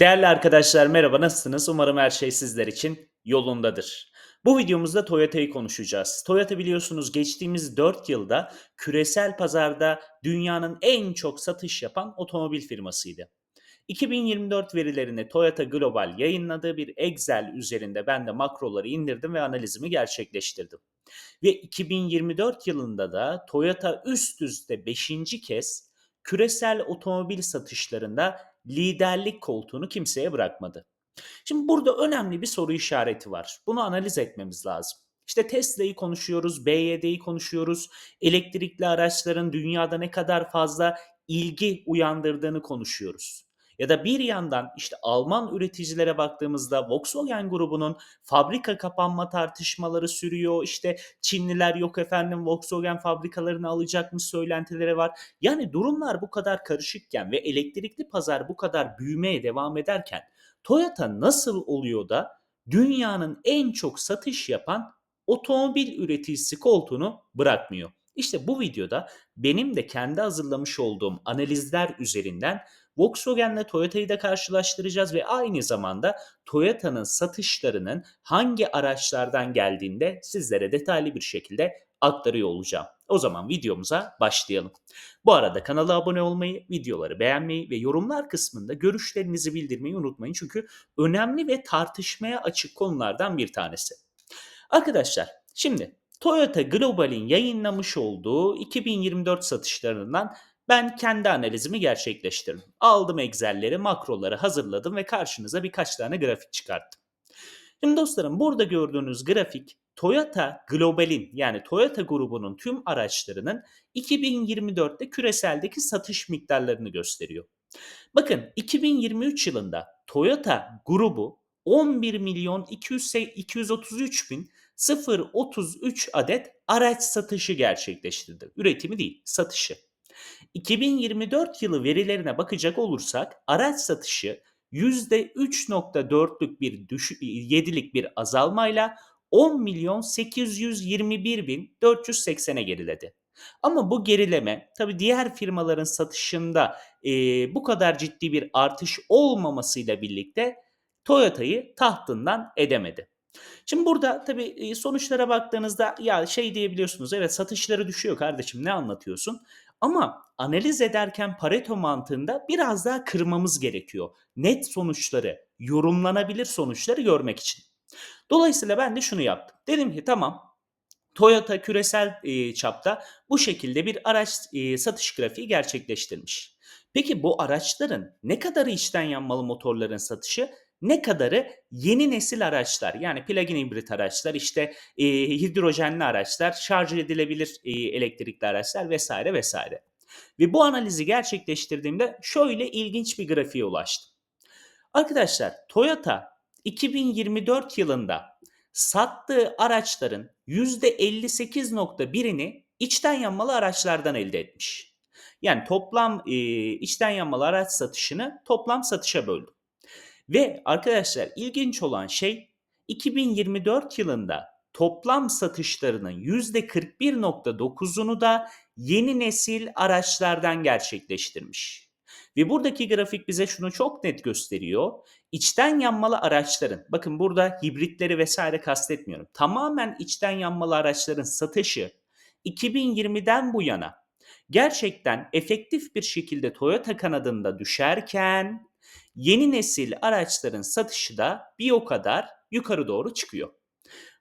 Değerli arkadaşlar merhaba nasılsınız? Umarım her şey sizler için yolundadır. Bu videomuzda Toyota'yı konuşacağız. Toyota biliyorsunuz geçtiğimiz 4 yılda küresel pazarda dünyanın en çok satış yapan otomobil firmasıydı. 2024 verilerini Toyota Global yayınladığı bir Excel üzerinde ben de makroları indirdim ve analizimi gerçekleştirdim. Ve 2024 yılında da Toyota üst üste 5. kez küresel otomobil satışlarında liderlik koltuğunu kimseye bırakmadı. Şimdi burada önemli bir soru işareti var. Bunu analiz etmemiz lazım. İşte Tesla'yı konuşuyoruz, BYD'yi konuşuyoruz, elektrikli araçların dünyada ne kadar fazla ilgi uyandırdığını konuşuyoruz. Ya da bir yandan işte Alman üreticilere baktığımızda Volkswagen grubunun fabrika kapanma tartışmaları sürüyor. İşte Çinliler yok efendim Volkswagen fabrikalarını alacakmış söylentileri var. Yani durumlar bu kadar karışıkken ve elektrikli pazar bu kadar büyümeye devam ederken Toyota nasıl oluyor da dünyanın en çok satış yapan otomobil üreticisi koltuğunu bırakmıyor? İşte bu videoda benim de kendi hazırlamış olduğum analizler üzerinden Volkswagen'le Toyota'yı da karşılaştıracağız ve aynı zamanda Toyota'nın satışlarının hangi araçlardan geldiğinde sizlere detaylı bir şekilde aktarıyor olacağım. O zaman videomuza başlayalım. Bu arada kanala abone olmayı, videoları beğenmeyi ve yorumlar kısmında görüşlerinizi bildirmeyi unutmayın. Çünkü önemli ve tartışmaya açık konulardan bir tanesi. Arkadaşlar şimdi Toyota Global'in yayınlamış olduğu 2024 satışlarından ben kendi analizimi gerçekleştirdim. Aldım Excel'leri, makroları hazırladım ve karşınıza birkaç tane grafik çıkarttım. Şimdi dostlarım burada gördüğünüz grafik Toyota Global'in yani Toyota grubunun tüm araçlarının 2024'te küreseldeki satış miktarlarını gösteriyor. Bakın 2023 yılında Toyota grubu 11 milyon 233 bin 033 adet araç satışı gerçekleştirdi. Üretimi değil, satışı. 2024 yılı verilerine bakacak olursak araç satışı %3.4'lük bir düşü, 7'lik bir azalmayla 10 milyon 821 bin 480'e geriledi. Ama bu gerileme tabi diğer firmaların satışında e, bu kadar ciddi bir artış olmamasıyla birlikte Toyota'yı tahtından edemedi. Şimdi burada tabii sonuçlara baktığınızda ya şey diyebiliyorsunuz evet satışları düşüyor kardeşim ne anlatıyorsun? Ama analiz ederken Pareto mantığında biraz daha kırmamız gerekiyor. Net sonuçları, yorumlanabilir sonuçları görmek için. Dolayısıyla ben de şunu yaptım. Dedim ki tamam Toyota küresel e, çapta bu şekilde bir araç e, satış grafiği gerçekleştirmiş. Peki bu araçların ne kadarı içten yanmalı motorların satışı, ne kadarı yeni nesil araçlar yani plug-in hibrit araçlar, işte e, hidrojenli araçlar, şarj edilebilir e, elektrikli araçlar vesaire vesaire. Ve bu analizi gerçekleştirdiğimde şöyle ilginç bir grafiğe ulaştım. Arkadaşlar Toyota 2024 yılında sattığı araçların %58.1'ini içten yanmalı araçlardan elde etmiş. Yani toplam e, içten yanmalı araç satışını toplam satışa böldüm. Ve arkadaşlar ilginç olan şey 2024 yılında toplam satışlarının %41.9'unu da yeni nesil araçlardan gerçekleştirmiş. Ve buradaki grafik bize şunu çok net gösteriyor. İçten yanmalı araçların, bakın burada hibritleri vesaire kastetmiyorum. Tamamen içten yanmalı araçların satışı 2020'den bu yana gerçekten efektif bir şekilde Toyota kanadında düşerken yeni nesil araçların satışı da bir o kadar yukarı doğru çıkıyor.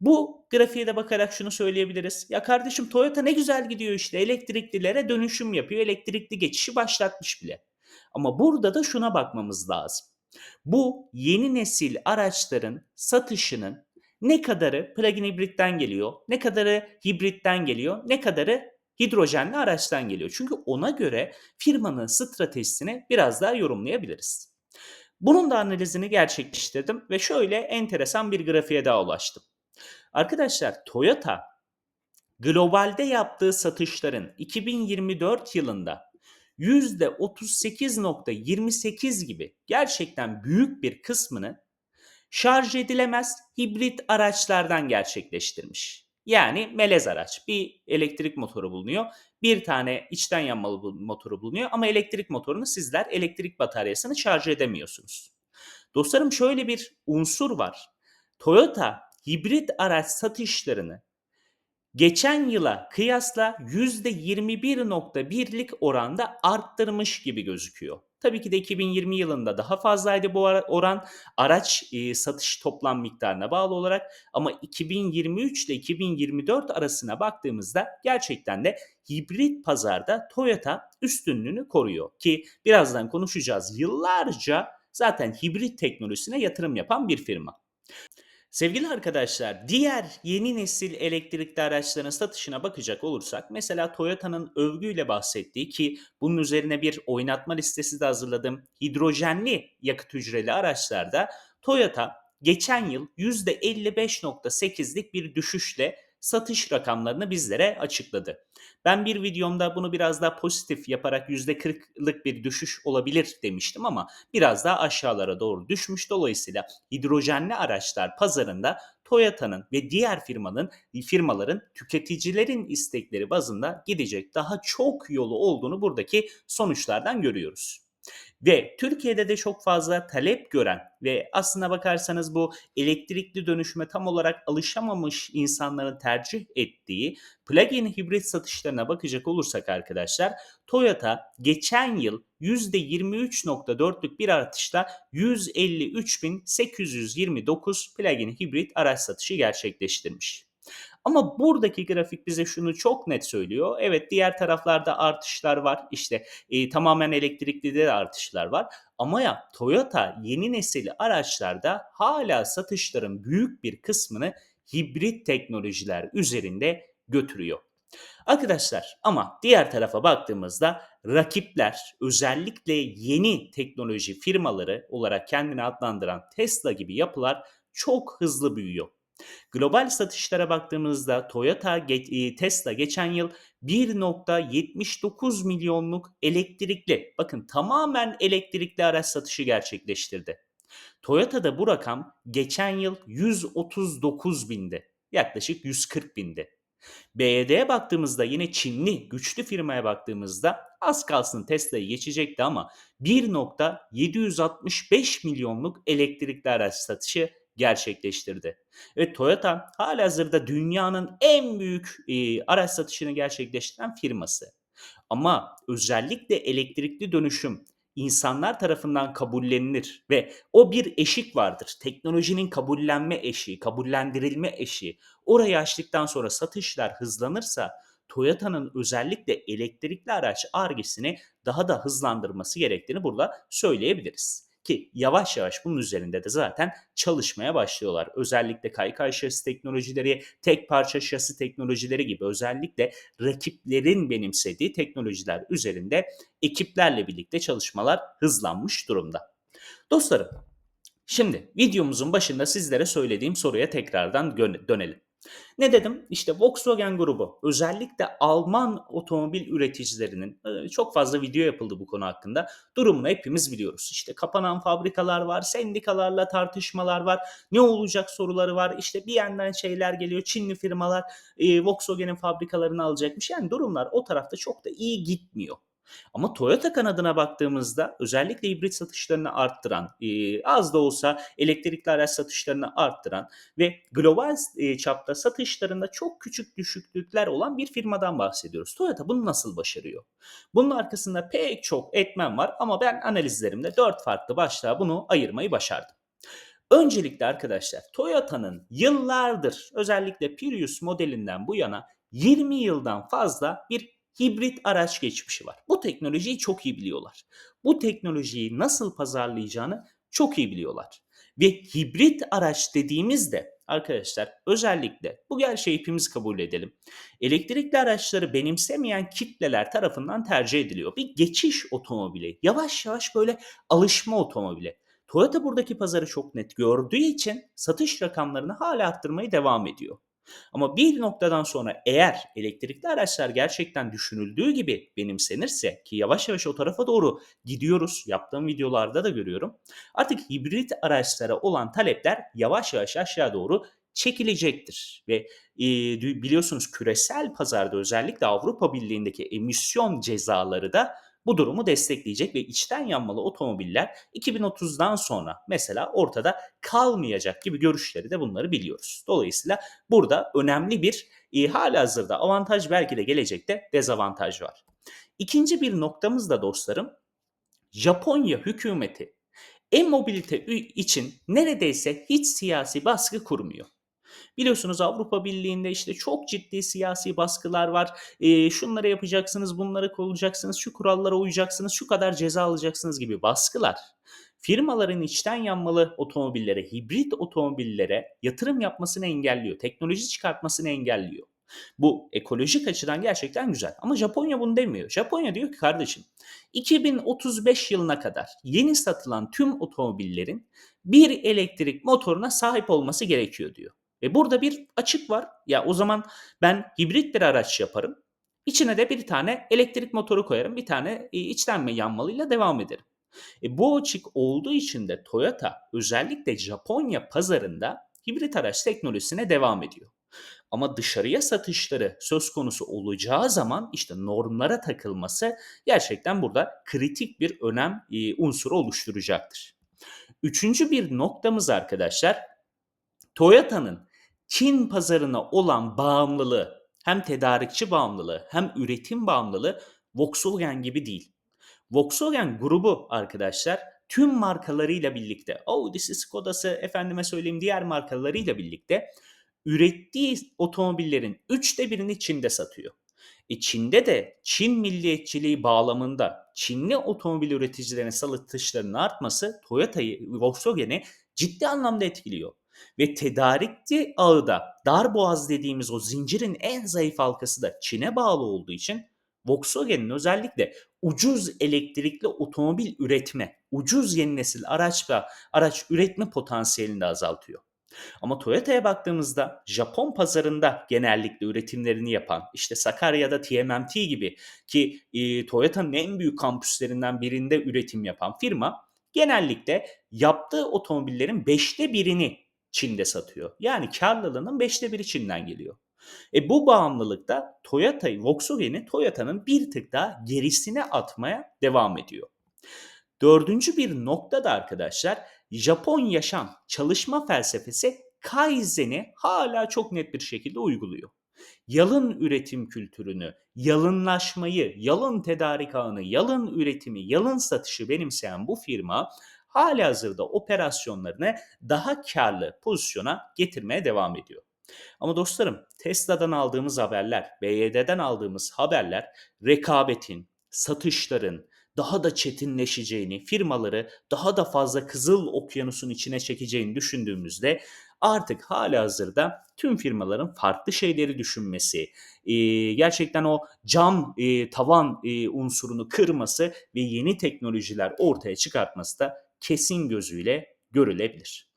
Bu grafiğe de bakarak şunu söyleyebiliriz. Ya kardeşim Toyota ne güzel gidiyor işte elektriklilere dönüşüm yapıyor. Elektrikli geçişi başlatmış bile. Ama burada da şuna bakmamız lazım. Bu yeni nesil araçların satışının ne kadarı plug-in hibritten geliyor, ne kadarı hibritten geliyor, ne kadarı hidrojenli araçtan geliyor. Çünkü ona göre firmanın stratejisini biraz daha yorumlayabiliriz. Bunun da analizini gerçekleştirdim ve şöyle enteresan bir grafiğe daha ulaştım. Arkadaşlar Toyota globalde yaptığı satışların 2024 yılında %38.28 gibi gerçekten büyük bir kısmını şarj edilemez hibrit araçlardan gerçekleştirmiş. Yani melez araç. Bir elektrik motoru bulunuyor. Bir tane içten yanmalı motoru bulunuyor ama elektrik motorunu sizler elektrik bataryasını şarj edemiyorsunuz. Dostlarım şöyle bir unsur var. Toyota hibrit araç satışlarını geçen yıla kıyasla %21.1'lik oranda arttırmış gibi gözüküyor. Tabii ki de 2020 yılında daha fazlaydı bu oran araç e, satış toplam miktarına bağlı olarak ama 2023 ile 2024 arasına baktığımızda gerçekten de hibrit pazarda Toyota üstünlüğünü koruyor ki birazdan konuşacağız. Yıllarca zaten hibrit teknolojisine yatırım yapan bir firma. Sevgili arkadaşlar, diğer yeni nesil elektrikli araçların satışına bakacak olursak, mesela Toyota'nın övgüyle bahsettiği ki bunun üzerine bir oynatma listesi de hazırladım. Hidrojenli yakıt hücreli araçlarda Toyota geçen yıl %55.8'lik bir düşüşle satış rakamlarını bizlere açıkladı. Ben bir videomda bunu biraz daha pozitif yaparak %40'lık bir düşüş olabilir demiştim ama biraz daha aşağılara doğru düşmüş. Dolayısıyla hidrojenli araçlar pazarında Toyota'nın ve diğer firmanın firmaların tüketicilerin istekleri bazında gidecek daha çok yolu olduğunu buradaki sonuçlardan görüyoruz. Ve Türkiye'de de çok fazla talep gören ve aslına bakarsanız bu elektrikli dönüşüme tam olarak alışamamış insanların tercih ettiği plug-in hibrit satışlarına bakacak olursak arkadaşlar Toyota geçen yıl %23.4'lük bir artışla 153.829 plug-in hibrit araç satışı gerçekleştirmiş. Ama buradaki grafik bize şunu çok net söylüyor. Evet diğer taraflarda artışlar var. İşte e, tamamen elektrikli de artışlar var. Ama ya Toyota yeni nesil araçlarda hala satışların büyük bir kısmını hibrit teknolojiler üzerinde götürüyor. Arkadaşlar ama diğer tarafa baktığımızda rakipler özellikle yeni teknoloji firmaları olarak kendini adlandıran Tesla gibi yapılar çok hızlı büyüyor. Global satışlara baktığımızda Toyota, e, Tesla geçen yıl 1.79 milyonluk elektrikli, bakın tamamen elektrikli araç satışı gerçekleştirdi. Toyota'da bu rakam geçen yıl 139 bindi. Yaklaşık 140 bindi. BYD'ye baktığımızda yine Çinli güçlü firmaya baktığımızda az kalsın Tesla'yı geçecekti ama 1.765 milyonluk elektrikli araç satışı gerçekleştirdi. Ve Toyota halihazırda dünyanın en büyük e, araç satışını gerçekleştiren firması. Ama özellikle elektrikli dönüşüm insanlar tarafından kabullenilir ve o bir eşik vardır. Teknolojinin kabullenme eşiği, kabullendirilme eşiği. Orayı açtıktan sonra satışlar hızlanırsa Toyota'nın özellikle elektrikli araç argesini daha da hızlandırması gerektiğini burada söyleyebiliriz. Ki yavaş yavaş bunun üzerinde de zaten çalışmaya başlıyorlar. Özellikle kaykay şasi teknolojileri, tek parça şasi teknolojileri gibi özellikle rakiplerin benimsediği teknolojiler üzerinde ekiplerle birlikte çalışmalar hızlanmış durumda. Dostlarım, şimdi videomuzun başında sizlere söylediğim soruya tekrardan dönelim. Ne dedim? İşte Volkswagen grubu özellikle Alman otomobil üreticilerinin çok fazla video yapıldı bu konu hakkında. Durumunu hepimiz biliyoruz. İşte kapanan fabrikalar var, sendikalarla tartışmalar var, ne olacak soruları var. İşte bir yandan şeyler geliyor, Çinli firmalar Volkswagen'in fabrikalarını alacakmış. Yani durumlar o tarafta çok da iyi gitmiyor. Ama Toyota kanadına baktığımızda özellikle hibrit satışlarını arttıran, e, az da olsa elektrikli araç satışlarını arttıran ve global e, çapta satışlarında çok küçük düşüklükler olan bir firmadan bahsediyoruz. Toyota bunu nasıl başarıyor? Bunun arkasında pek çok etmen var ama ben analizlerimde dört farklı başlığa bunu ayırmayı başardım. Öncelikle arkadaşlar Toyota'nın yıllardır özellikle Prius modelinden bu yana 20 yıldan fazla bir hibrit araç geçmişi var. Bu teknolojiyi çok iyi biliyorlar. Bu teknolojiyi nasıl pazarlayacağını çok iyi biliyorlar. Ve hibrit araç dediğimizde arkadaşlar özellikle bu gerçeği hepimiz kabul edelim. Elektrikli araçları benimsemeyen kitleler tarafından tercih ediliyor. Bir geçiş otomobili, yavaş yavaş böyle alışma otomobili. Toyota buradaki pazarı çok net gördüğü için satış rakamlarını hala arttırmayı devam ediyor. Ama bir noktadan sonra eğer elektrikli araçlar gerçekten düşünüldüğü gibi benimsenirse ki yavaş yavaş o tarafa doğru gidiyoruz. Yaptığım videolarda da görüyorum. Artık hibrit araçlara olan talepler yavaş yavaş aşağı doğru çekilecektir. Ve e, biliyorsunuz küresel pazarda özellikle Avrupa Birliği'ndeki emisyon cezaları da bu durumu destekleyecek ve içten yanmalı otomobiller 2030'dan sonra mesela ortada kalmayacak gibi görüşleri de bunları biliyoruz. Dolayısıyla burada önemli bir e, halihazırda avantaj belki de gelecekte dezavantaj var. İkinci bir noktamız da dostlarım Japonya hükümeti e-mobilite için neredeyse hiç siyasi baskı kurmuyor. Biliyorsunuz Avrupa Birliği'nde işte çok ciddi siyasi baskılar var. E, şunları yapacaksınız, bunları kollayacaksınız, şu kurallara uyacaksınız, şu kadar ceza alacaksınız gibi baskılar. Firmaların içten yanmalı otomobillere, hibrit otomobillere yatırım yapmasını engelliyor. Teknoloji çıkartmasını engelliyor. Bu ekolojik açıdan gerçekten güzel. Ama Japonya bunu demiyor. Japonya diyor ki kardeşim 2035 yılına kadar yeni satılan tüm otomobillerin bir elektrik motoruna sahip olması gerekiyor diyor. Ve burada bir açık var. Ya o zaman ben hibrit bir araç yaparım. İçine de bir tane elektrik motoru koyarım. Bir tane e, içtenme yanmalıyla devam ederim. E, bu açık olduğu için de Toyota özellikle Japonya pazarında hibrit araç teknolojisine devam ediyor. Ama dışarıya satışları söz konusu olacağı zaman işte normlara takılması gerçekten burada kritik bir önem e, unsuru oluşturacaktır. Üçüncü bir noktamız arkadaşlar Toyota'nın Çin pazarına olan bağımlılığı hem tedarikçi bağımlılığı hem üretim bağımlılığı Volkswagen gibi değil. Volkswagen grubu arkadaşlar tüm markalarıyla birlikte Audi'si, Skoda'sı, efendime söyleyeyim diğer markalarıyla birlikte ürettiği otomobillerin üçte birini Çin'de satıyor. E Çin'de de Çin milliyetçiliği bağlamında Çinli otomobil üreticilerinin satışlarının artması Toyota'yı, Volkswagen'i ciddi anlamda etkiliyor. Ve tedarikçi ağı da dar boğaz dediğimiz o zincirin en zayıf halkası da Çin'e bağlı olduğu için Volkswagen'in özellikle ucuz elektrikli otomobil üretme, ucuz yeni nesil araç ve araç üretme potansiyelini de azaltıyor. Ama Toyota'ya baktığımızda Japon pazarında genellikle üretimlerini yapan işte Sakarya'da TMMT gibi ki e, Toyota'nın en büyük kampüslerinden birinde üretim yapan firma genellikle yaptığı otomobillerin beşte birini Çin'de satıyor. Yani karlılığının beşte biri Çin'den geliyor. E bu bağımlılıkta Toyota'yı, Volkswagen'i Toyota'nın bir tık daha gerisine atmaya devam ediyor. Dördüncü bir nokta da arkadaşlar Japon yaşam çalışma felsefesi Kaizen'i hala çok net bir şekilde uyguluyor. Yalın üretim kültürünü, yalınlaşmayı, yalın tedarik ağını, yalın üretimi, yalın satışı benimseyen bu firma hali hazırda operasyonlarını daha karlı pozisyona getirmeye devam ediyor. Ama dostlarım Tesla'dan aldığımız haberler, BYD'den aldığımız haberler rekabetin, satışların, daha da çetinleşeceğini, firmaları daha da fazla kızıl okyanusun içine çekeceğini düşündüğümüzde artık hala hazırda tüm firmaların farklı şeyleri düşünmesi, gerçekten o cam tavan unsurunu kırması ve yeni teknolojiler ortaya çıkartması da kesin gözüyle görülebilir.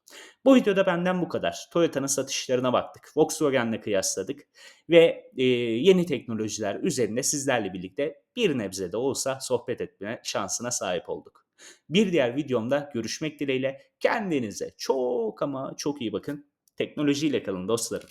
Bu videoda benden bu kadar. Toyota'nın satışlarına baktık. Volkswagen'le kıyasladık. Ve e, yeni teknolojiler üzerinde sizlerle birlikte bir nebze de olsa sohbet etme şansına sahip olduk. Bir diğer videomda görüşmek dileğiyle kendinize çok ama çok iyi bakın. Teknolojiyle kalın dostlarım.